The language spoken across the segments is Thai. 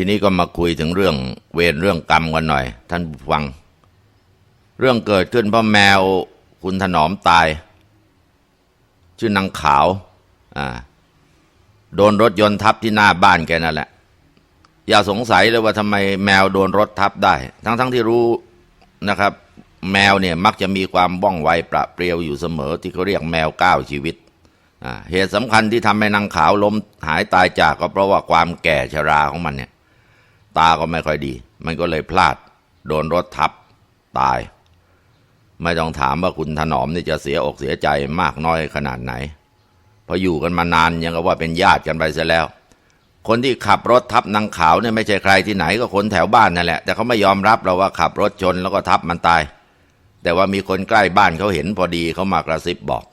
ทีนี้ก็มาคุยถึงเรื่องเวรเรื่องกรรมกันหน่อย ท่านฟัง เรื่องเกิดขึ้นเพราะแมวคุณถนอมตาย ชื่อนางขาวอ่าโดนรถยนต์ทับที่หน้าบ้านแกนั่นแหละ อย่าสงสัยเลยว่าทำไมแมวโดนรถทับได้ ทั้งๆทที่รู้นะครับ แมวเนี่ยมักจะมีความว่องไวประเปรียวอยู่เสมอที่เขาเรียกแมวก้าวชีวิตอ่าเหตุสำคัญที่ทำให้นางขาวล้มหายตายจากก็เพราะว่าความแก่ชราของมันเนี่ย ตาก็ไม่ค่อยดี มันก็เลยพลาด โดนรถทับตาย ไม่ต้องถามว่าคุณถนอมนี่จะเสียอกเสียใจมากน้อยขนาดไหน เพราะอยู่กันมานานยังก็ว่าเป็นญาติกันไปซะแล้ว คนที่ขับรถทับนางขาวเนี่ยไม่ใช่ใครที่ไหนก็คนแถวบ้านนั่นแหละ แต่เขาไม่ยอมรับเราว่าขับรถชนแล้วก็ทับมันตาย แต่ว่ามีคนใกล้บ้านเขาเห็นพอดีเขามากระซิบบอก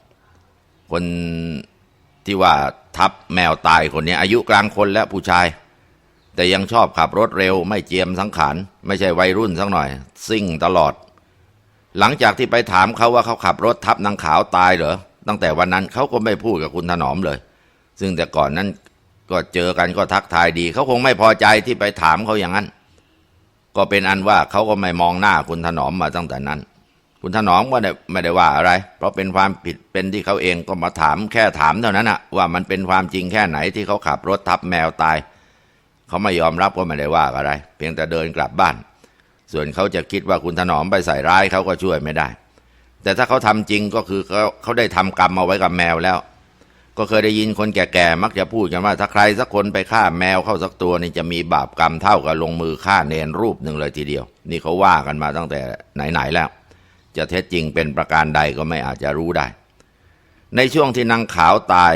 คนที่ว่าทับแมวตายคนนี้อายุกลางคนแล้วผู้ชาย แต่ยังชอบขับรถเร็วไม่เจียมสังขาร ไม่ใช่วัยรุ่นสักหน่อย ซิ่งตลอด หลังจากที่ไปถามเขาว่าเขาขับรถทับนางขาวตายเหรอตั้งแต่วันนั้นเขาก็ไม่พูดกับคุณถนอมเลย ซึ่งแต่ก่อนนั้นก็เจอกันก็ทักทายดีเขาคงไม่พอใจที่ไปถามเขาอย่างนั้น ก็เป็นอันว่าเขาก็ไม่มองหน้าคุณถนอมมาตั้งแต่นั้น คุณถนอมก็ไม่ได้ว่าอะไร เพราะเป็นความผิดเป็นที่เขาเองก็มาถามแค่ถามเท่านั้นอะว่ามันเป็นความจริงแค่ไหนที่เขาขับรถทับแมวตาย เขาไม่ยอมรับก็ไม่ได้ว่าอะไร เพียงแต่เดินกลับบ้าน ส่วนเขาจะคิดว่าคุณถนอมไปใส่ร้ายเขาก็ช่วยไม่ได้ แต่ถ้าเขาทำจริงก็คือเขาเขาได้ทำกรรมเอาไว้กับแมวแล้ว ก็เคยได้ยินคนแก่ๆมักจะพูดกันว่า ถ้าใครสักคนไปฆ่าแมวเข้าสักตัวนี่จะมีบาปกรรมเท่ากับลงมือฆ่าเนรรูปหนึ่งเลยทีเดียว นี่เขาว่ากันมาตั้งแต่ไหนๆแล้ว จะเท็จจริงเป็นประการใดก็ไม่อาจจะรู้ได้ ในช่วงที่นางขาวตาย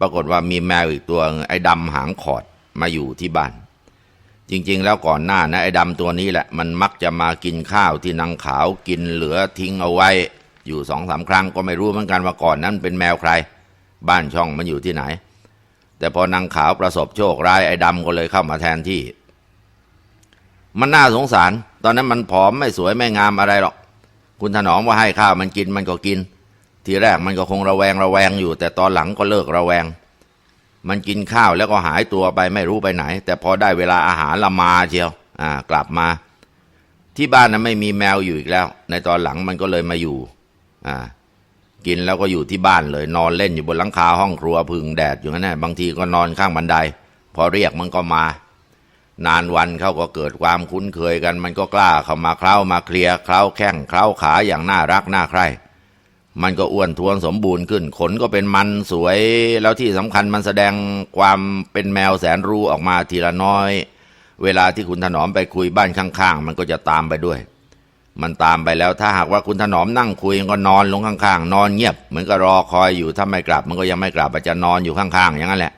ปรากฏว่ามีแมวอีกตัวไอ้ดำหางขอด มาอยู่ที่บ้าน จริงๆ แล้วก่อนหน้านะไอ้ดำตัวนี้แหละ มันมักจะมากินข้าวที่นางขาวกินเหลือทิ้งเอาไว้ อยู่สองสามครั้งก็ไม่รู้เหมือนกันว่าก่อนนั้นเป็นแมวใคร บ้านช่องมันอยู่ที่ไหน แต่พอนางขาวประสบโชคร้ายไอ้ดำก็เลยเข้ามาแทนที่ มันน่าสงสาร ตอนนั้นมันผอมไม่สวยไม่งามอะไรหรอก คุณถนอมว่าให้ข้าวมันกินมันก็กิน ทีแรกมันก็คงระแวงระแวงอยู่ แต่ตอนหลังก็เลิกระแวง มันกินข้าวแล้วก็หายตัวไปไม่รู้ไปไหน แต่พอได้เวลาอาหารละมาเชียวอ่ากลับมา ที่บ้านนั้นไม่มีแมวอยู่อีกแล้ว ในตอนหลังมันก็เลยมาอยู่อ่ากินแล้วก็อยู่ที่บ้านเลย นอนเล่นอยู่บนหลังคาห้องครัวพึ่งแดดอยู่นั่นแหละบางทีก็นอนข้างบันได พอเรียกมันก็มา นานวันเขาก็เกิดความคุ้นเคยกัน มันก็กล้าเข้ามาเคล้ามาเคลียเคล้าแข้งเคล้าขาอย่างน่ารักน่าใคร่ มันก็อ้วนท้วนสมบูรณ์ขึ้น ขนก็เป็นมันสวย แล้วที่สำคัญมันแสดงความเป็นแมวแสนรู้ออกมาทีละน้อย เวลาที่คุณถนอมไปคุยบ้านข้างๆ มันก็จะตามไปด้วย มันตามไปแล้วถ้าหากว่าคุณถนอมนั่งคุยก็นอนลงข้างๆ นอนเงียบเหมือนกับรอคอยอยู่ถ้าไม่กลับ มันก็ยังไม่กลับมันจะนอนอยู่ข้างๆ อย่างนั้นแหละ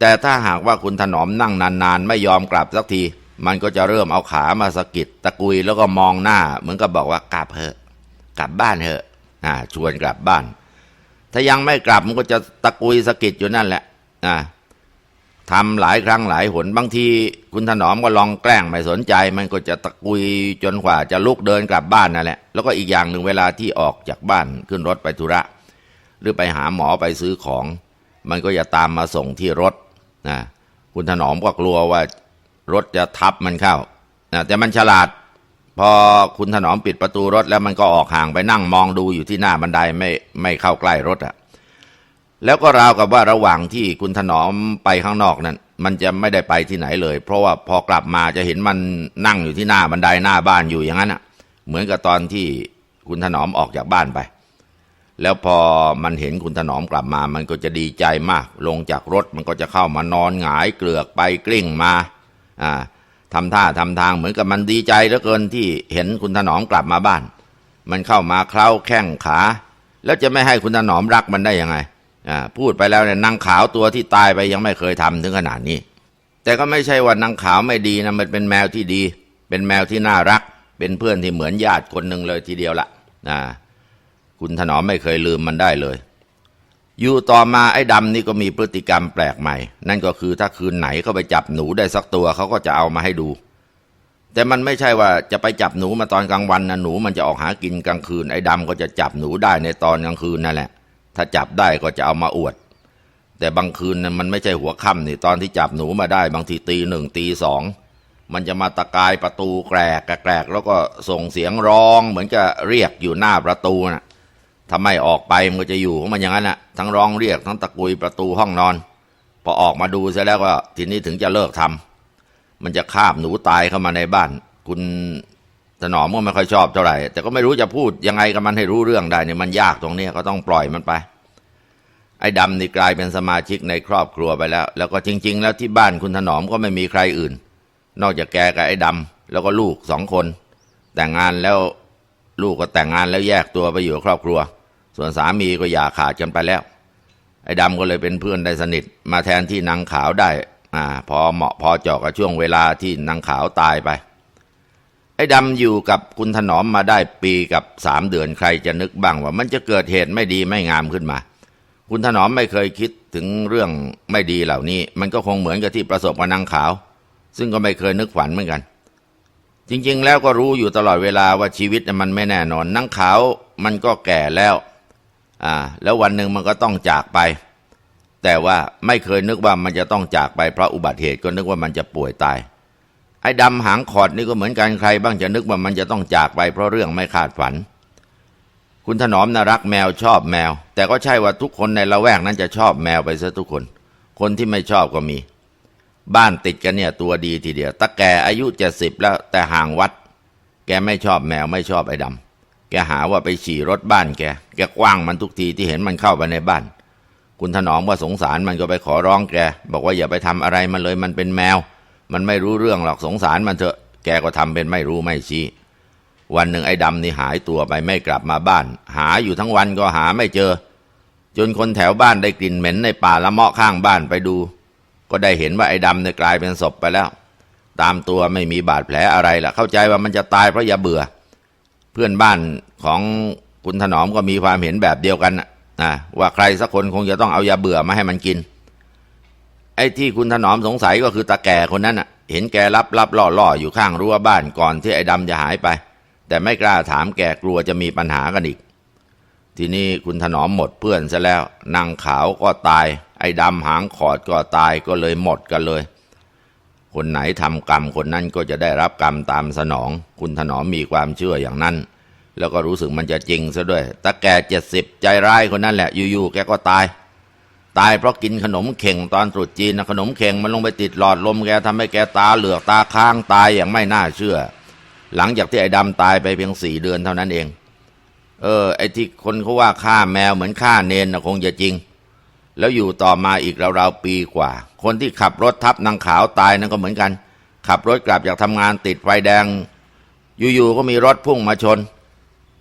แต่ถ้าหากว่าคุณถนอมนั่งนานๆ ไม่ยอมกลับสักที มันก็จะเริ่มเอาขามาสะกิดตะกุยแล้วก็มองหน้า เหมือนกับบอกว่ากลับเถอะ กลับบ้านเถอะ อ่าชวนกลับบ้าน ถ้ายังไม่กลับมันก็จะตะกุยสะกิดอยู่นั่นแหละอ่าทำหลายครั้งหลายหนบางทีคุณถนอมก็ลองแกล้งไม่สนใจ มันก็จะตะกุยจนกว่าจะลุกเดินกลับบ้านนั่นแหละแล้วก็อีกอย่างหนึ่งเวลาที่ออกจากบ้านขึ้นรถไปธุระ หรือไปหาหมอไปซื้อของ มันก็จะตามมาส่งที่รถนะคุณถนอมก็กลัวว่ารถจะทับมันเข้านะแต่มันฉลาด พอคุณถนอมปิดประตูรถแล้วมันก็ออกห่างไปนั่งมองดูอยู่ที่หน้าบันไดไม่ไม่เข้าใกล้รถอะแล้วก็ราวกับว่าระหว่างที่คุณถนอมไปข้างนอกนั้นมันจะไม่ได้ไปที่ไหนเลย เพราะว่าพอกลับมาจะเห็นมันนั่งอยู่ที่หน้าบันไดหน้าบ้านอยู่อย่างนั้นอะเหมือนกับตอนที่คุณถนอมออกจากบ้านไป แล้วพอมันเห็นคุณถนอมกลับมา มันก็จะดีใจมาก ลงจากรถมันก็จะเข้ามานอนหงายเกลือกไปกลิ้งมาอ่า ทำท่าทำทางเหมือนกับมันดีใจเหลือเกินที่เห็นคุณถนอมกลับมาบ้าน มันเข้ามาเคล้าแข้งขา แล้วจะไม่ให้คุณถนอมรักมันได้ยังไงอ่าพูดไปแล้วเนี่ยนางขาวตัวที่ตายไปยังไม่เคยทำถึงขนาดนี้ แต่ก็ไม่ใช่ว่านางขาวไม่ดีนะมันเป็นแมวที่ดี เป็นแมวที่น่ารัก เป็นเพื่อนที่เหมือนญาติคนหนึ่งเลยทีเดียวละอ่าคุณถนอมไม่เคยลืมมันได้เลย อยู่ต่อมาไอ้ดำนี่ก็มีพฤติกรรมแปลกใหม่ นั่นก็คือถ้าคืนไหนเขาไปจับหนูได้สักตัวเขาก็จะเอามาให้ดู แต่มันไม่ใช่ว่าจะไปจับหนูมาตอนกลางวันนะหนูมันจะออกหากินกลางคืนไอ้ดำก็จะจับหนูได้ในตอนกลางคืนนั่นแหละ ถ้าจับได้ก็จะเอามาอวด แต่บางคืนน่ะมันไม่ใช่หัวค่ำนี่ตอนที่จับหนูมาได้ บางทีตีหนึ่งตีสองมันจะมาตะกายประตูแกรกแกรกแล้วก็ส่งเสียงร้องเหมือนกับเรียกอยู่หน้าประตูน่ะ ถ้าไม่ออกไปมันก็จะอยู่ของมันอย่างนั้นน่ะ ทั้งร้องเรียกทั้งตะกุยประตูห้องนอน พอออกมาดูเสร็จแล้วก็ทีนี้ถึงจะเลิกทำมันจะคาบหนูตายเข้ามาในบ้าน คุณถนอมก็ไม่ค่อยชอบเท่าไหร่ แต่ก็ไม่รู้จะพูดยังไงกับมันให้รู้เรื่องได้เนี่ยมันยากตรงนี้ก็ต้องปล่อยมันไป ไอ้ดำนี่กลายเป็นสมาชิกในครอบครัวไปแล้ว แล้วก็จริง ๆ แล้วที่บ้านคุณถนอมก็ไม่มีใครอื่น นอกจากแกกับไอ้ดำแล้วก็ลูกสองคน แต่งงานแล้วลูกก็แต่งงานแล้วแยกตัวไปอยู่ครอบครัว ส่วนสามีก็อย่าขาดกันไปแล้ว ไอ้ดำก็เลยเป็นเพื่อนได้สนิท มาแทนที่นางขาวได้อ่าพอเหมาะพอเจาะกับช่วงเวลาที่นางขาวตายไป ไอ้ดำอยู่กับคุณถนอมมาได้ปีกับสามเดือนใครจะนึกบ้างว่ามันจะเกิดเหตุไม่ดีไม่งามขึ้นมา คุณถนอมไม่เคยคิดถึงเรื่องไม่ดีเหล่านี้ มันก็คงเหมือนกับที่ประสบกับนางขาว ซึ่งก็ไม่เคยนึกฝันเหมือนกันจริงๆ แล้วก็รู้อยู่ตลอดเวลาว่าชีวิตมันไม่แน่นอนนางขาวมันก็แก่แล้ว อ่าแล้ววันหนึ่งมันก็ต้องจากไป แต่ว่าไม่เคยนึกว่ามันจะต้องจากไปเพราะอุบัติเหตุก็นึกว่ามันจะป่วยตาย ไอ้ดำหางขอดนี่ก็เหมือนกันใคร บ้างจะนึกว่ามันจะต้องจากไป เพราะเรื่องไม่คาดฝัน คุณถนอมน่ารักแมวชอบแมว แต่ก็ใช่ว่าทุกคนในละแวกนั้นจะชอบแมวไปซะทุกคน คนที่ไม่ชอบก็มี บ้านติดกันเนี่ยตัวดีทีเดียวตาแกอายุเจ็ดสิบแล้วแต่ห่างวัด แกไม่ชอบแมวไม่ชอบไอ้ดำ แกหาว่าไปฉี่รถบ้านแก แกกว้างมันทุกทีที่เห็นมันเข้าไปในบ้าน คุณถนอมว่าสงสารมันก็ไปขอร้องแก บอกว่าอย่าไปทำอะไรมันเลยมันเป็นแมว มันไม่รู้เรื่องหรอกสงสารมันเถอะ แกก็ทำเป็นไม่รู้ไม่ชี้ วันหนึ่งไอ้ดำนี่หายตัวไปไม่กลับมาบ้าน หาอยู่ทั้งวันก็หาไม่เจอ จนคนแถวบ้านได้กลิ่นเหม็นในป่าละเมาะข้างบ้านไปดู ก็ได้เห็นว่าไอ้ดำเนี่ยกลายเป็นศพไปแล้ว ตามตัวไม่มีบาดแผลอะไรล่ะเข้าใจว่ามันจะตายเพราะยาเบื่อ เพื่อนบ้านของคุณถนอมก็มีความเห็นแบบเดียวกันนะว่าใครสักคนคงจะต้องเอายาเบื่อมาให้มันกิน ไอ้ที่คุณถนอมสงสัยก็คือตาแก่คนนั้นน่ะเห็นแกรับรับล่อล่ออยู่ข้างรั้วบ้านก่อนที่ไอ้ดำจะหายไป แต่ไม่กล้าถามแกกลัวจะมีปัญหากันอีก ทีนี้คุณถนอมหมดเพื่อนซะแล้วนางขาวก็ตาย ไอ้ดำหางขอดก็ตายก็เลยหมดกันเลย คนไหนทำกรรมคนนั้นก็จะได้รับกรรมตามสนอง คุณถนอมมีความเชื่ออย่างนั้น แล้วก็รู้สึกมันจะจริงซะด้วยตาแก่เจ็ดสิบใจร้ายคนนั้นแหละ อยู่ๆแกก็ตาย ตายเพราะกินขนมเข่งตอนตรุษจีนนะขนมเข่งมันลงไปติดหลอดลมแกทำให้แกตาเหลือกตาค้างตายอย่างไม่น่าเชื่อ หลังจากที่ไอ้ดำตายไปเพียงสี่เดือนเท่านั้นเอง เออ ไอ้ที่คนเขาว่าฆ่าแมวเหมือนฆ่าเนนนะคงจะจริง แล้วอยู่ต่อมาอีกราวๆปีกว่า คนที่ขับรถทับนางขาวตายนั่นก็เหมือนกัน ขับรถกลับจากทำงานติดไฟแดง อยู่ๆก็มีรถพุ่งมาชน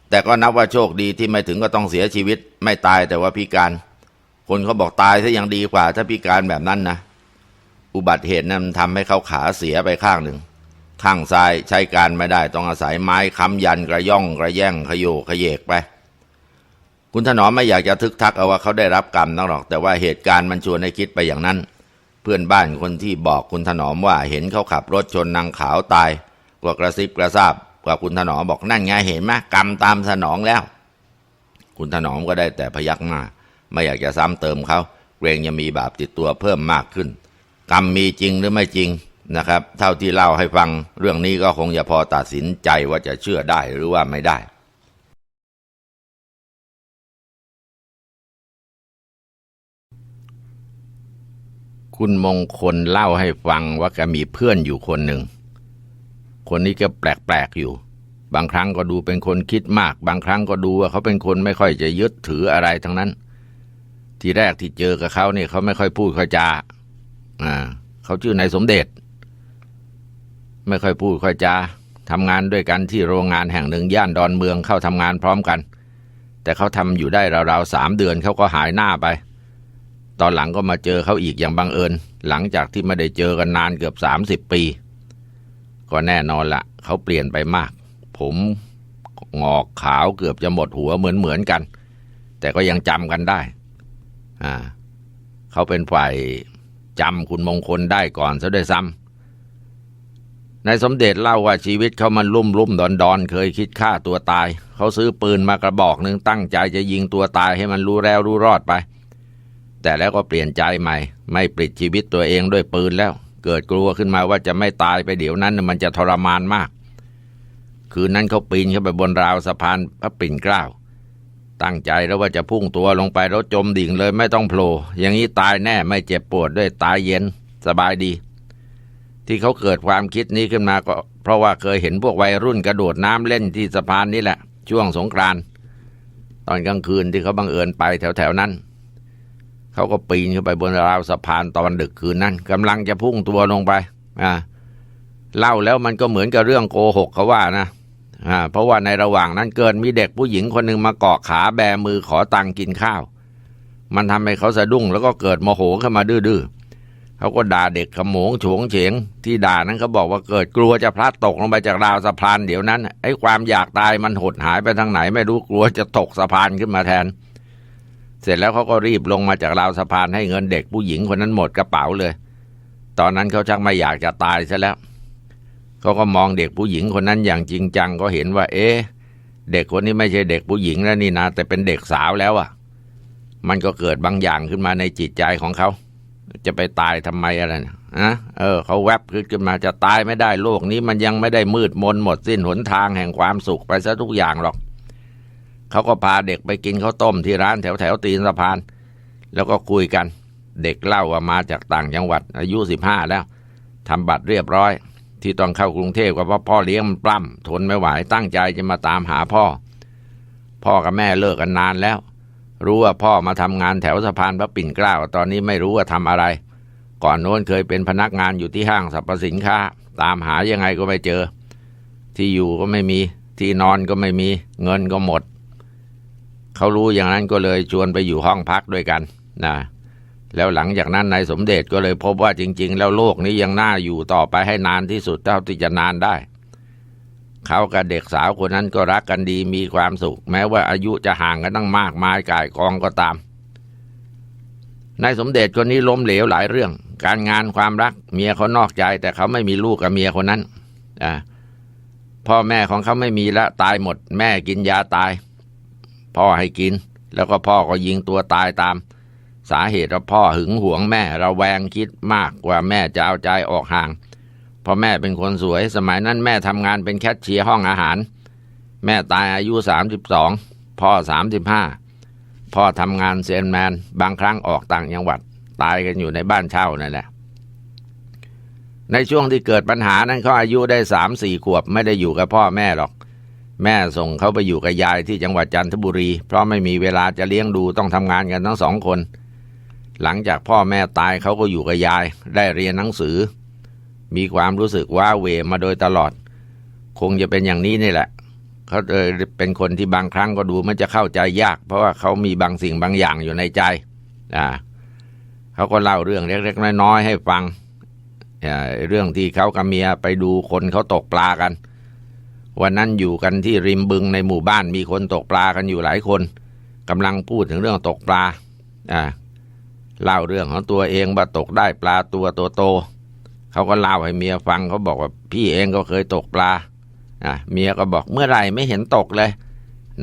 แต่ก็นับว่าโชคดีที่ไม่ถึงก็ต้องเสียชีวิต ไม่ตายแต่ว่าพิการ คนเขาบอกตายซะยังดีกว่า ถ้าพิการแบบนั้นนะ อุบัติเหตุนั้นมันทำให้เขาขาเสียไปข้างหนึ่ง ข้างซ้ายใช้การไม่ได้ต้องอาศัยไม้ค้ำยันกระย่องกระแย่งขยโยขยเยกไป คุณถนอมไม่อยากจะทึกทักเอาว่าเขาได้รับกรรมนักหรอก แต่ว่าเหตุการณ์มันชวนให้คิดไปอย่างนั้น เพื่อนบ้านคนที่บอกคุณถนอมว่าเห็นเขาขับรถชนนางขาวตายกว่ากระซิบกระซาบกว่าคุณถนอมบอกนั่นไงเห็นไหมกรรมตามสนองแล้ว คุณถนอมก็ได้แต่พยักหน้าไม่อยากจะซ้ำเติมเขาเกรงจะมีบาปติดตัวเพิ่มมากขึ้น กรรมมีจริงหรือไม่จริงนะครับ เท่าที่เล่าให้ฟังเรื่องนี้ก็คงจะพอตัดสินใจว่าจะเชื่อได้หรือว่าไม่ได้ คุณมงคลเล่าให้ฟังว่าแกมีเพื่อนอยู่คนหนึ่ง คนนี้ก็แปลกๆอยู่ บางครั้งก็ดูเป็นคนคิดมาก บางครั้งก็ดูว่าเขาเป็นคนไม่ค่อยจะยึดถืออะไรทั้งนั้น ที่แรกที่เจอกับเขาเนี่ยเขาไม่ค่อยพูดค่อยจาอ่าเขาชื่อนายสมเด็จ ไม่ค่อยพูดค่อยจาทำงานด้วยกันที่โรงงานแห่งหนึ่งย่านดอนเมืองเข้าทำงานพร้อมกัน แต่เขาทำอยู่ได้ราวๆสามเดือนเขาก็หายหน้าไป ตอนหลังก็มาเจอเขาอีกอย่างบังเอิญ หลังจากที่ไม่ได้เจอกันนานเกือบสามสิบปี ก็แน่นอนละเขาเปลี่ยนไปมาก ผมงอกขาวเกือบจะหมดหัวเหมือนเหมือนกัน แต่ก็ยังจำกันได้อ่าเขาเป็นฝ่ายจำคุณมงคลได้ก่อนซะด้วยซ้ำนายสมเด็จเล่าว่าชีวิตเขามันลุ่มลุ่มดอนดอนเคยคิดฆ่าตัวตาย เขาซื้อปืนมากระบอกหนึ่งตั้งใจจะยิงตัวตายให้มันรู้แล้วรู้รอดไป แต่แล้วก็เปลี่ยนใจใหม่ ไม่ปลิดชีวิตตัวเองด้วยปืนแล้ว เกิดกลัวขึ้นมาว่าจะไม่ตายไปเดี๋ยวนั้นมันจะทรมานมาก คืนนั้นเขาปีนขึ้นไปบนราวสะพานพระปิ่นเกล้า ตั้งใจแล้วว่าจะพุ่งตัวลงไปแล้วจมดิ่งเลยไม่ต้องโผล่อย่างนี้ตายแน่ไม่เจ็บปวดด้วยตายเย็นสบายดี ที่เขาเกิดความคิดนี้ขึ้นมาก็ เพราะว่าเคยเห็นพวกวัยรุ่นกระโดดน้ำเล่นที่สะพานนี่แหละ ช่วงสงกรานต์ตอนกลางคืนที่เขาบังเอิญไปแถวๆนั้น เขาก็ปีนขึ้นไปบนราวสะพานตอนดึกคืนนั้นกำลังจะพุ่งตัวลงไป อ่า เล่าแล้วมันก็เหมือนกับเรื่องโกหกเขาว่านะอ่าเพราะว่าในระหว่างนั้นเกิดมีเด็กผู้หญิงคนหนึ่งมาเกาะขาแบมือขอตังค์กินข้าว มันทำให้เขาสะดุ้งแล้วก็เกิดโมโหขึ้นมาดื้อๆเขาก็ด่าเด็กขโมงโฉงเฉง ที่ด่านั้นเขาบอกว่าเกิดกลัวจะพลัดตกลงไปจากราวสะพานเดี๋ยวนั้นไอ้ความอยากตายมันหดหายไปทางไหนไม่รู้กลัวจะตกสะพานขึ้นมาแทน เสร็จแล้วเขาก็รีบลงมาจากราวสะพานให้เงินเด็กผู้หญิงคนนั้นหมดกระเป๋าเลย ตอนนั้นเขาชักไม่อยากจะตายซะแล้วเขาก็มองเด็กผู้หญิงคนนั้นอย่างจริงจังก็เห็นว่า เอ๊ะเด็กคนนี้ไม่ใช่เด็กผู้หญิงแล้วนี่นะแต่เป็นเด็กสาวแล้วอะ มันก็เกิดบางอย่างขึ้นมาในจิตใจของเขา จะไปตายทำไมอะไรนะอะเออเขาแวบขึ้นมาจะตายไม่ได้โลกนี้มันยังไม่ได้มืดมนหมดสิ้นหนทางแห่งความสุขไปซะทุกอย่างหรอก เขาก็พาเด็กไปกินข้าวต้มที่ร้านแถวแถวตีนสะพาน แล้วก็คุยกัน เด็กเล่าว่ามาจากต่างจังหวัด อายุสิบห้าแล้วทำบัตรเรียบร้อย ที่ต้องเข้ากรุงเทพก็เพราะพ่อเลี้ยงมันปล้ำทนไม่ไหวตั้งใจจะมาตามหาพ่อ พ่อกับแม่เลิกกันนานแล้ว รู้ว่าพ่อมาทำงานแถวสะพานพระปิ่นเกล้าตอนนี้ไม่รู้ว่าทำอะไร ก่อนโน้นเคยเป็นพนักงานอยู่ที่ห้างสรรพสินค้า ตามหายังไงก็ไม่เจอ ที่อยู่ก็ไม่มี ที่นอนก็ไม่มี เงินก็หมด เขารู้อย่างนั้นก็เลยชวนไปอยู่ห้องพักด้วยกันนะแล้วหลังจากนั้นนายสมเด็จก็เลยพบว่าจริง ๆ แล้วโลกนี้ยังน่าอยู่ต่อไปให้นานที่สุดเท่าที่จะนานได้ เขากับเด็กสาวคนนั้นก็รักกันดีมีความสุข แม้ว่าอายุจะห่างกันตั้งมากมายกายกองก็ตามนายสมเด็จคนนี้ล้มเหลวหลายเรื่อง การงานความรัก เมียเขานอกใจ แต่เขาไม่มีลูกกับเมียคนนั้นอ่าพ่อแม่ของเขาไม่มีละตายหมด แม่กินยาตาย พ่อให้กิน แล้วก็พ่อก็ยิงตัวตายตาม สาเหตุว่าพ่อหึงหวงแม่ระแวงคิดมากกว่าแม่จะเอาใจออกห่างเพราะแม่เป็นคนสวย สมัยนั้นแม่ทำงานเป็นแคชเชียร์ห้องอาหาร แม่ตายอายุสามสิบสองพ่อสามสิบห้าพ่อทำงานเซนแมน บางครั้งออกต่างจังหวัด ตายกันอยู่ในบ้านเช่านั่นแหละ ในช่วงที่เกิดปัญหานั้นเขาอายุได้สามสี่ขวบไม่ได้อยู่กับพ่อแม่หรอก แม่ส่งเขาไปอยู่กับยายที่จังหวัดจันทบุรี เพราะไม่มีเวลาจะเลี้ยงดูต้องทำงานกันทั้งสองคน หลังจากพ่อแม่ตายเขาก็อยู่กับยาย ได้เรียนหนังสือ มีความรู้สึกว่าเวมาโดยตลอด คงจะเป็นอย่างนี้นี่แหละ เขาเออเป็นคนที่บางครั้งก็ดูมันจะเข้าใจยาก เพราะว่าเขามีบางสิ่งบางอย่างอยู่ในใจ อ่าเขาก็เล่าเรื่องเล็กๆน้อยๆให้ฟังอ่าเรื่องที่เขากับเมียไปดูคนเขาตกปลากัน วันนั้นอยู่กันที่ริมบึงในหมู่บ้านมีคนตกปลากันอยู่หลายคนกำลังพูดถึงเรื่องตกปลาอ่าเล่าเรื่องของตัวเองว่าตกได้ปลาตัวโตๆเขาก็เล่าให้เมียฟังเขาบอกว่าพี่เองก็เคยตกปลาอะเมียก็บอกเมื่อไหร่ไม่เห็นตกเลย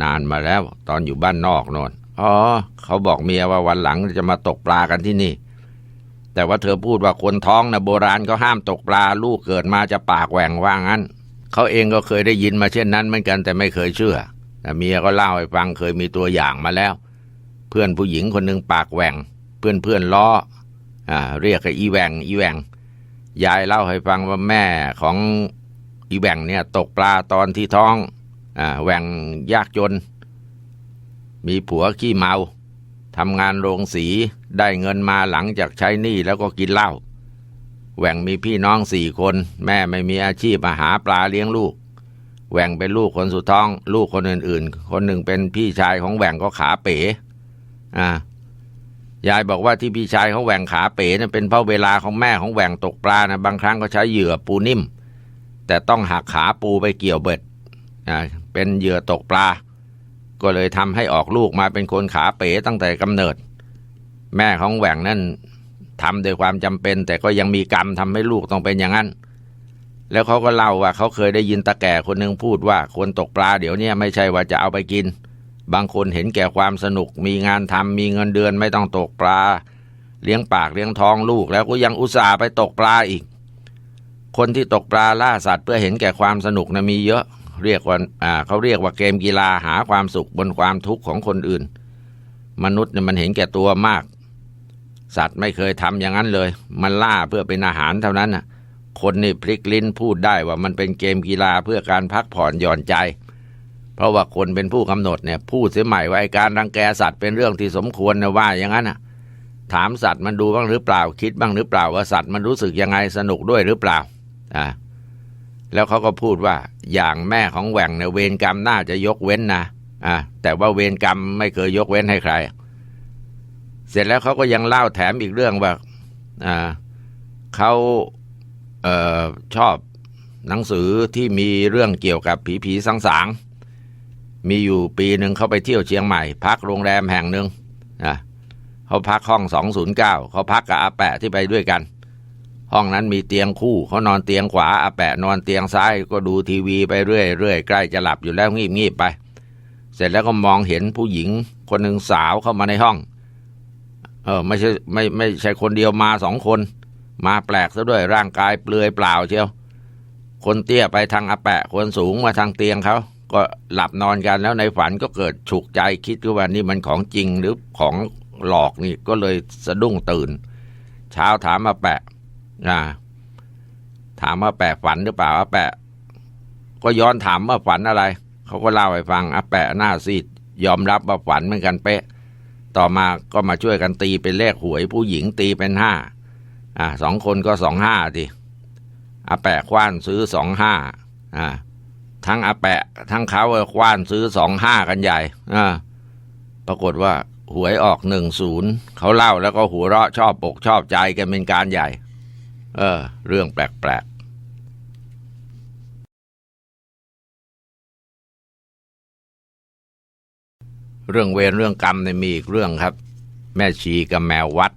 นานมาแล้ว ตอนอยู่บ้านนอกโนนอ๋อเขาบอกเมียว่าวันหลังจะมาตกปลากันที่นี่ แต่ว่าเธอพูดว่าคนท้องนะโบราณเขาห้ามตกปลาลูกเกิดมาจะปากแหว่งว่างั้น เขาเองก็เคยได้ยินมาเช่นนั้นเหมือนกันแต่ไม่เคยเชื่อแต่เมียก็เล่าให้ฟังเคยมีตัวอย่างมาแล้ว เพื่อนผู้หญิงคนหนึ่งปากแหว่ง เพื่อนเพื่อนล้ออ่าเรียกกันอีแหว่งอีแหว่งยายเล่าให้ฟังว่าแม่ของอีแหว่งเนี่ยตกปลาตอนที่ท้องอ่าแหว่งยากจน มีผัวขี้เมาทำงานโรงสีได้เงินมาหลังจากใช้หนี้แล้วก็กินเหล้า แหว่งมีพี่น้องสี่คน แม่ไม่มีอาชีพมาหาปลาเลี้ยงลูก แหว่งเป็นลูกคนสุดท้อง ลูกคนอื่นๆ คนหนึ่งเป็นพี่ชายของแหว่งก็ขาเป๋อ่ายายบอกว่าที่พี่ชายเของแหว่งขาเป๋เนี่ยเป็นเพราะเวลาของแม่ของแหว่งตกปลานะบางครั้งก็ใช้เหยื่อปูนิ่ม แต่ต้องหักขาปูไปเกี่ยวเบ็ดอ่าเป็นเหยื่อตกปลา ก็เลยทำให้ออกลูกมาเป็นคนขาเป๋ตั้งแต่กำเนิด แม่ของแหว่งนั่น ทำด้วยความจำเป็น แต่ก็ยังมีกรรมทำให้ลูกต้องเป็นอย่างนั้น แล้วเขาก็เล่าว่าเขาเคยได้ยินตาแก่คนหนึ่งพูดว่าคนตกปลาเดี๋ยวนี้ไม่ใช่ว่าจะเอาไปกิน บางคนเห็นแก่ความสนุก มีงานทำมีเงินเดือนไม่ต้องตกปลา เลี้ยงปากเลี้ยงท้องลูก แล้วก็ยังอุตส่าห์ไปตกปลาอีก คนที่ตกปลาล่าสัตว์เพื่อเห็นแก่ความสนุกนะมีเยอะเรียกว่าอ่าเขาเรียกว่าเกมกีฬาหาความสุขบนความทุกข์ของคนอื่น มนุษย์เนี่ยมันเห็นแก่ตัวมาก สัตว์ไม่เคยทำอย่างนั้นเลย มันล่าเพื่อเป็นอาหารเท่านั้นน่ะ คนนี่พลิกลิ้นพูดได้ว่ามันเป็นเกมกีฬาเพื่อการพักผ่อนหย่อนใจ เพราะว่าคนเป็นผู้กำหนดเนี่ยพูดเสียใหม่ว่าไอการรังแกสัตว์เป็นเรื่องที่สมควรนะว่าอย่างนั้นน่ะ ถามสัตว์มันดูบ้างหรือเปล่าคิดบ้างหรือเปล่าว่าสัตว์มันรู้สึกยังไงสนุกด้วยหรือเปล่าอ่าแล้วเขาก็พูดว่าอย่างแม่ของแหว่งเนี่ยเวรกรรมน่าจะยกเว้นนะอ่าแต่ว่าเวรกรรมไม่เคยยกเว้นให้ใคร เสร็จแล้วเขาก็ยังเล่าแถมอีกเรื่องว่าเขาเออชอบหนังสือที่มีเรื่องเกี่ยวกับผีผีสางสางมีอยู่ปีหนึ่งเขาไปเที่ยวเชียงใหม่ พักโรงแรมแห่งหนึ่งอะเขาพักห้อง209เขาพักกับอาแปะที่ไปด้วยกัน ห้องนั้นมีเตียงคู่เขานอนเตียงขวาอาแปะนอนเตียงซ้ายก็ดูทีวีไปเรื่อยๆใกล้จะหลับอยู่แล้วงีบๆไป เสร็จแล้วก็มองเห็นผู้หญิงคนหนึ่งสาวเข้ามาในห้อง เออไม่ใช่ไม่ไม่ใช่คนเดียวมาสองคน มาแปลกซะด้วยร่างกายเปลือยเปล่าเชียว คนเตี้ยไปทางอาแปะ คนสูงมาทางเตียงเขาก็หลับนอนกันแล้วในฝันก็เกิดฉุกใจคิดว่านี่มันของจริงหรือของหลอกนี่ก็เลยสะดุ้งตื่น เช้าถามมาแปะนะถามว่าแปะฝันหรือเปล่าอาแปะ ก็ย้อนถามว่าฝันอะไร เขาก็เล่าให้ฟังอาแปะหน้าซีดยอมรับว่าฝันเหมือนกันเป๊ะ ต่อมาก็มาช่วยกันตีเป็นเลขหวย ผู้หญิงตีเป็นห้าอ่าสองคนก็สองห้าทีอาแปะคว้านซื้อสองห้าอ่าทั้งอาแปะ ทั้งเขาคว้านซื้อสองห้ากันใหญ่อ่าปรากฏว่าหวยออกหนึ่งศูนย์เขาเล่าแล้วก็หัวเราะชอบอกชอบใจกันเป็นการใหญ่ เออ เรื่องแปลกๆ เรื่องเวรเรื่องกรรมเนี่ยมีอีกเรื่องครับ แม่ชีกับแมววัด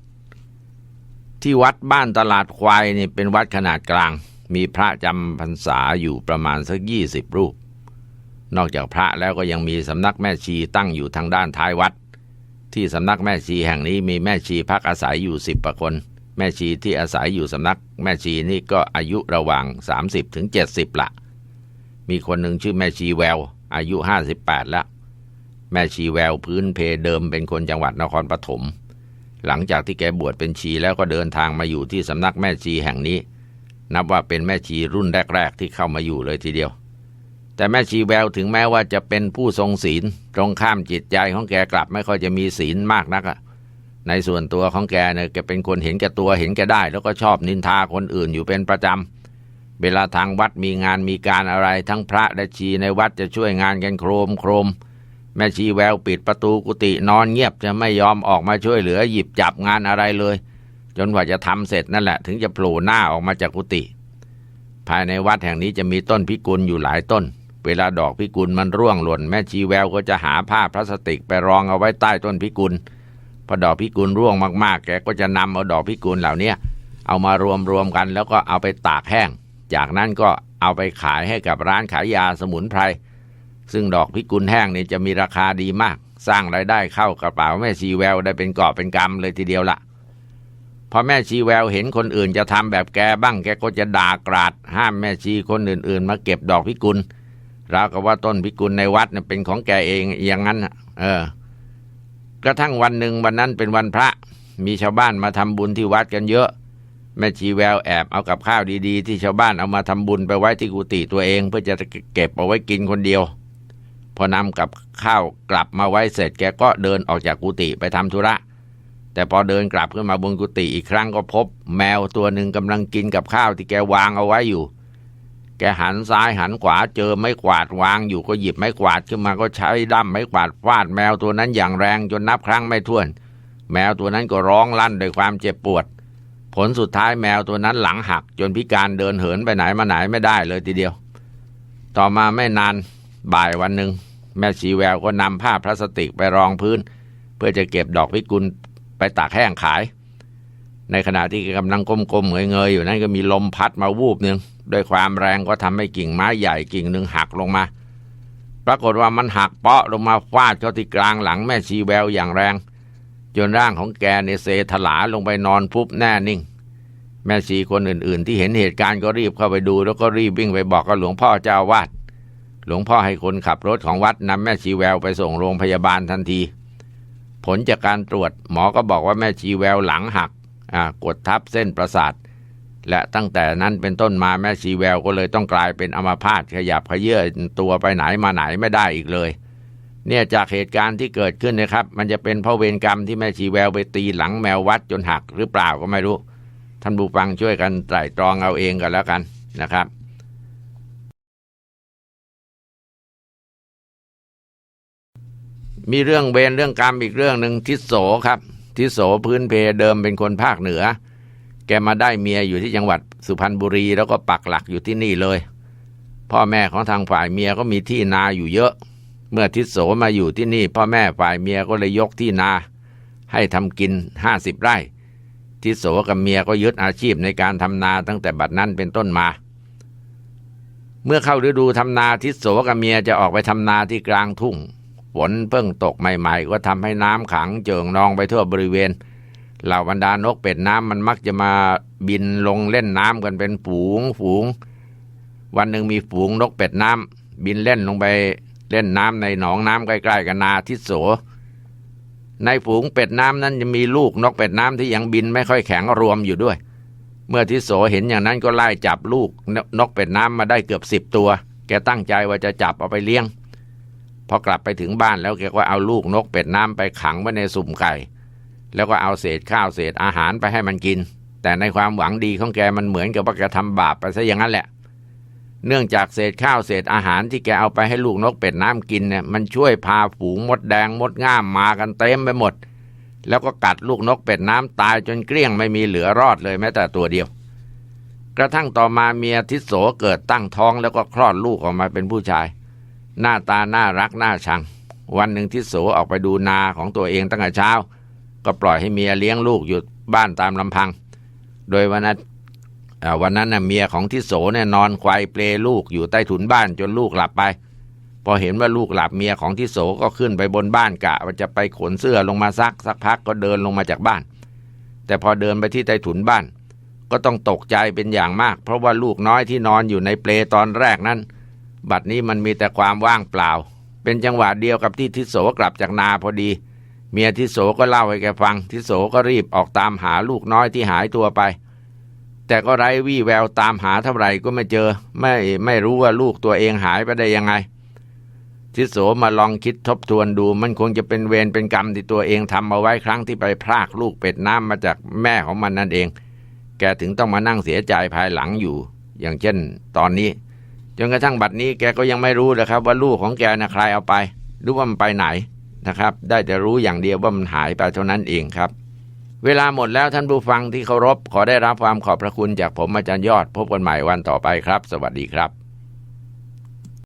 ที่วัดบ้านตลาดควายนี่เป็นวัดขนาดกลาง มีพระจำพรรษาอยู่ประมาณสักยี่สิบรูป นอกจากพระแล้วก็ยังมีสำนักแม่ชีตั้งอยู่ทางด้านท้ายวัด ที่สำนักแม่ชีแห่งนี้มีแม่ชีพักอาศัยอยู่สิบประคน แม่ชีที่อาศัยอยู่สำนักแม่ชีนี่ก็อายุระหว่าง 30ถึงละมีคนหนึ่งชื่อแม่ชีแวว อายุ 58 แล้ว แม่ชีแววพื้นเพเดิมเป็นคนจังหวัดนครปฐมหลังจากที่แกบวชเป็นชีแล้วก็เดินทางมาอยู่ที่สำนักแม่ชีแห่งนี้ นับว่าเป็นแม่ชีรุ่นแรก ๆ ที่เข้ามาอยู่เลยทีเดียว แต่แม่ชีแววถึงแม้ว่าจะเป็นผู้ทรงศีล ตรงข้ามจิตใจของแกกลับไม่ค่อยจะมีศีลมากนักอะในส่วนตัวของแกเนี่ยแกเป็นคนเห็นแก่ตัวเห็นแก่ได้ แล้วก็ชอบนินทาคนอื่นอยู่เป็นประจำเวลาทางวัดมีงานมีการอะไร ทั้งพระและชีในวัดจะช่วยงานกันโครมโครม แม่ชีแววปิดประตูกุฏินอนเงียบจะไม่ยอมออกมาช่วยเหลือหยิบจับงานอะไรเลย จนกว่าจะทำเสร็จนั่นแหละ ถึงจะโผล่หน้าออกมาจากกุฏิภายในวัดแห่งนี้จะมีต้นพิกุลอยู่หลายต้น เวลาดอกพิกุลมันร่วงหล่น แม่ชีแววก็จะหาผ้าพลาสติกไปรองเอาไว้ใต้ต้นพิกุลพอดอกพิกุลร่วงมากๆ แกก็จะนำเอาดอกพิกุลเหล่านี้เอามารวมรวมกันแล้วก็เอาไปตากแห้ง จากนั้นก็เอาไปขายให้กับร้านขายยาสมุนไพร ซึ่งดอกพิกุลแห้งนี่จะมีราคาดีมาก สร้างรายได้เข้ากระเป๋าแม่ชีแววได้เป็นกอบเป็นกำเลยทีเดียวละพอแม่ชีแววเห็นคนอื่นจะทำแบบแกบ้างแกก็จะด่ากราด ห้ามแม่ชีคนอื่นๆ มาเก็บดอกพิกุลราวกับว่าต้นพิกุลในวัดเนี่ยเป็นของแกเองอย่างนั้นเออ กระทั่งวันหนึ่งวันนั้นเป็นวันพระ มีชาวบ้านมาทำบุญที่วัดกันเยอะ แม่ชีแววแอบเอากับข้าวดีๆ ที่ชาวบ้านเอามาทำบุญไปไว้ที่กุฏิตัวเอง เพื่อจะเก็บเอาไว้กินคนเดียว พอนำกับข้าวกลับมาไว้เสร็จแกก็เดินออกจากกุฏิไปทำธุระ แต่พอเดินกลับขึ้นมาบนกุฏิอีกครั้งก็พบ แมวตัวหนึ่งกำลังกินกับข้าวที่แกวางเอาไว้อยู่ แกหันซ้ายหันขวาเจอไม้กวาดวางอยู่ก็หยิบไม้กวาดขึ้นมาก็ใช้ด้ามไม้กวาดฟาดแมวตัวนั้นอย่างแรงจนนับครั้งไม่ถ้วน แมวตัวนั้นก็ร้องลั่นด้วยความเจ็บปวด ผลสุดท้ายแมวตัวนั้นหลังหัก จนพิการเดินเหินไปไหนมาไหนไม่ได้เลยทีเดียว ต่อมาไม่นานบ่ายวันหนึ่ง แม่ชีแววก็นำผ้าพลาสติกไปรองพื้น เพื่อจะเก็บดอกพิกุลไปตากแห้งขาย ในขณะที่กำลังก้มๆเงยๆอยู่นั้นก็มีลมพัดมาวูบหนึ่งด้วยความแรงก็ทำให้กิ่งไม้ใหญ่กิ่งหนึ่งหักลงมา ปรากฏว่ามันหักเปาะลงมาฟาดเข้าที่กลางหลังแม่ชีแววอย่างแรง จนร่างของแกในเซถลาลงไปนอนฟุบแน่นิ่ง แม่ชีคนอื่นๆ ที่เห็นเหตุการณ์ก็รีบเข้าไปดู แล้วก็รีบวิ่งไปบอกกับหลวงพ่อเจ้าวาด หลวงพ่อให้คนขับรถของวัดนำแม่ชีแววไปส่งโรงพยาบาลทันที ผลจากการตรวจหมอก็บอกว่าแม่ชีแววหลังหักกดทับเส้นประสาท และตั้งแต่นั้นเป็นต้นมาแม่ชีแววก็เลยต้องกลายเป็นอัมพาตขยับขยื่นตัวไปไหนมาไหนไม่ได้อีกเลย เนี่ยจากเหตุการณ์ที่เกิดขึ้นนะครับ มันจะเป็นเพราะเวรกรรมที่แม่ชีแววไปตีหลังแมววัดจนหักหรือเปล่าก็ไม่รู้ ท่านผู้ฟังช่วยกันไตร่ตรองเอาเองกันแล้วกันนะครับ มีเรื่องเวรเรื่องกรรมอีกเรื่องหนึ่งทิศโสครับ ทิศโสพื้นเพเดิมเป็นคนภาคเหนือ แกมาได้เมียอยู่ที่จังหวัดสุพรรณบุรีแล้วก็ปักหลักอยู่ที่นี่เลย พ่อแม่ของทางฝ่ายเมียก็มีที่นาอยู่เยอะ เมื่อทิศโสมาอยู่ที่นี่ พ่อแม่ฝ่ายเมียก็เลยยกที่นา ให้ทำกินห้าสิบไร่ทิศโสกับเมียก็ยึดอาชีพในการทำนาตั้งแต่บัดนั้นเป็นต้นมา เมื่อเข้าฤดูทำนาทิศโสกับเมียจะออกไปทำนาที่กลางทุ่ง ฝนเพิ่งตกใหม่ๆ ก็ทำให้น้ำขังเจิ่งนองไปทั่วบริเวณเหล่าบรรดานกเป็ดน้ำมันมักจะมาบินลงเล่นน้ำกันเป็นฝูงฝูง วันหนึ่งมีฝูงนกเป็ดน้ำบินเล่นลงไปเล่นน้ำในหนองน้ำใกล้ๆกับนาทิศโส ในฝูงเป็ดน้ำนั้นจะมีลูกนกเป็ดน้ำที่ยังบินไม่ค่อยแข็งรวมอยู่ด้วย เมื่อทิศโสเห็นอย่างนั้นก็ไล่จับลูกนนกเป็ดน้ำมาได้เกือบสิบตัว แกตั้งใจว่าจะจับเอาไปเลี้ยง พอกลับไปถึงบ้านแล้วแกก็เอาลูกนกเป็ดน้ำไปขังไว้ในสุ่มไก่ แล้วก็เอาเศษข้าวเศษอาหารไปให้มันกิน แต่ในความหวังดีของแกมันเหมือนกับว่าแกทำบาปไปซะอย่างนั้นแหละ เนื่องจากเศษข้าวเศษอาหารที่แกเอาไปให้ลูกนกเป็ดน้ำกินเนี่ยมันช่วยพาฝูงมดแดงมดง่ามมากันเต็มไปหมด แล้วก็กัดลูกนกเป็ดน้ำตายจนเกลี้ยงไม่มีเหลือรอดเลยแม้แต่ตัวเดียวกระทั่งต่อมาเมียทิศโสเกิดตั้งท้องแล้วก็คลอดลูกออกมาเป็นผู้ชาย หน้าตาน่ารักน่าชัง วันหนึ่งทิศโสออกไปดูนาของตัวเองตั้งแต่เช้า ก็ปล่อยให้เมียเลี้ยงลูกอยู่บ้านตามลำพัง โดยวันนั้นวันนั้นน่ะเมียของทิศโสเนี่ยนอนควายเปลลูกอยู่ใต้ถุนบ้านจนลูกหลับไป พอเห็นว่าลูกหลับเมียของทิศโสก็ขึ้นไปบนบ้านกะว่าจะไปขนเสื้อลงมาซักสักพักก็เดินลงมาจากบ้าน แต่พอเดินไปที่ใต้ถุนบ้าน ก็ต้องตกใจเป็นอย่างมาก เพราะว่าลูกน้อยที่นอนอยู่ในเปลตอนแรกนั้น บัดนี้มันมีแต่ความว่างเปล่า เป็นจังหวะเดียวกับที่ทิศโสกลับจากนาพอดี เมียทิศโสก็เล่าให้แกฟัง ทิศโสก็รีบออกตามหาลูกน้อยที่หายตัวไป แต่ก็ไร้วี่แววตามหาเท่าไหร่ก็ไม่เจอ ไม่ไม่รู้ว่าลูกตัวเองหายไปได้ยังไง ทิศโสมาลองคิดทบทวนดู มันคงจะเป็นเวรเป็นกรรมที่ตัวเองทำเอาไว้ครั้งที่ไปพรากลูกเป็ดน้ำมาจากแม่ของมันนั่นเอง แกถึงต้องมานั่งเสียใจภายหลังอยู่ อย่างเช่น ตอนนี้ จนกระทั่งบัดนี้แกก็ยังไม่รู้นะครับ ว่าลูกของแกนะใครเอาไปรู้ว่ามันไปไหนนะครับ ได้แต่รู้อย่างเดียวว่ามันหายไปเท่านั้นเองครับ เวลาหมดแล้วท่านผู้ฟังที่เคารพขอได้รับความขอบพระคุณจากผมอาจารย์ยอด พบกันใหม่วันต่อไปครับ สวัสดีครับ